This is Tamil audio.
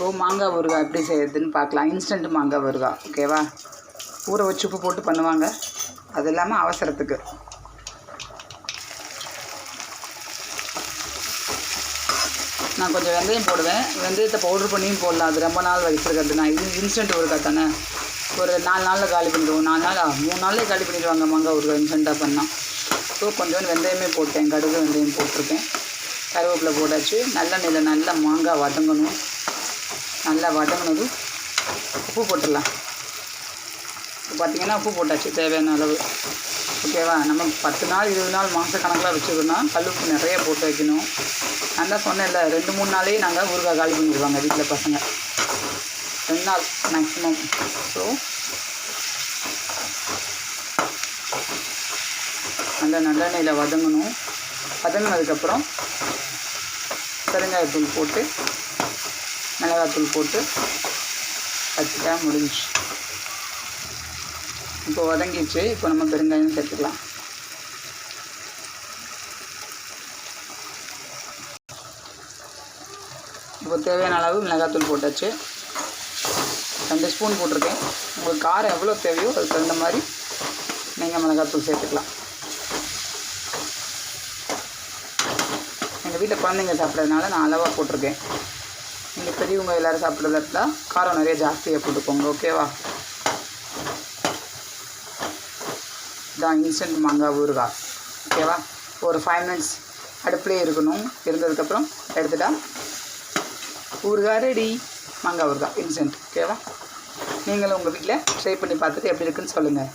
இப்போது மாங்காய் ஊறுகாய் எப்படி செய்யறதுன்னு பார்க்கலாம். இன்ஸ்டன்ட் மாங்காய் ஊறுகாய் ஓகேவா ஊற வச்சு உப்பு போட்டு பண்ணுவாங்க. அது இல்லாமல் அவசரத்துக்கு. நான் கொஞ்சம் வெந்தயம் போடுவேன். வெந்தயத்தை பவுடர் பண்ணியும் போடலாம். அது ரொம்ப நாள் வச்சிருக்கிறது நான் இது இன்ஸ்டன்ட் ஊறுகாய் தானே? ஒரு நாலு நாளில் காலி பண்ணிடுவோம். நாலு நாளா? மூணு நாளில் காலி பண்ணிடுவாங்க மாங்காய் ஊறுகாய் இன்ஸ்டண்ட்டாக பண்ணால் ஸோ கொஞ்சோண்டு வெந்தயமே போட்டேன். கடுகு வெந்தயம் போட்டிருக்கேன். கருவேப்பிலை போட்டாச்சு. நிலை நல்லா மாங்காய் வதங்கணும். நல்லா வதங்கினதும் உப்பு போட்டுடலாம். இப்போ பார்த்திங்கன்னா உப்பு போட்டாச்சு தேவையான அளவு. ஓகேவா நம்ம பத்து நாள் இருபது நாள் மாத கணக்கில் வச்சுக்கணும்னா கல்லுப்பு நிறைய போட்டு வைக்கணும். நான் தான் சொன்னேன்ல ரெண்டு மூணு நாளே நாங்கள் ஊறுகாய் காலி பண்ணிடுவாங்க வீட்டில் பசங்க. ரெண்டு நாள் மேக்ஸிமம் ஸோ நல்லா நல்லெண்ணெயில் வதங்கணும். வதங்கினதுக்கப்புறம் பெருங்காயத்தூள் போட்டு மிளகாத்தூள் போட்டு வச்சுட்டா முடிஞ்சு இப்போ வதங்கிச்சு இப்போ நம்ம பெருங்காயம் சேர்த்துக்கலாம். இப்போ தேவையான அளவு மிளகாத்தூள் போட்டாச்சு. ரெண்டு ஸ்பூன் போட்டிருக்கேன். உங்களுக்கு காரம் எவ்வளோ தேவையோ அதுக்கு தகுந்த மாதிரி நீங்கள் மிளகாத்தூள் சேர்த்துக்கலாம். எங்கள் வீட்டில் குழந்தைங்க சாப்பிட்றதுனால நான் அளவாக போட்டிருக்கேன். நீங்கள் பெரியவங்க எல்லோரும் சாப்பிட்றத காரம் நிறைய ஜாஸ்தியாக போட்டுக்கோங்க ஓகேவா இதான் இன்ஸ்டன்ட் மாங்காய் ஊறுகாய் ஓகேவா ஒரு ஃபைவ் மினிட்ஸ் அடுப்புலேயே இருக்கணும். இருந்ததுக்கப்புறம் எடுத்துட்டா ஊறுகாய் ரெடி மாங்காய் ஊறுகாய் இன்ஸ்டன்ட் ஓகேவா நீங்களும் உங்கள் வீட்டில் ட்ரை பண்ணி பார்த்துட்டு எப்படி இருக்குன்னு சொல்லுங்கள்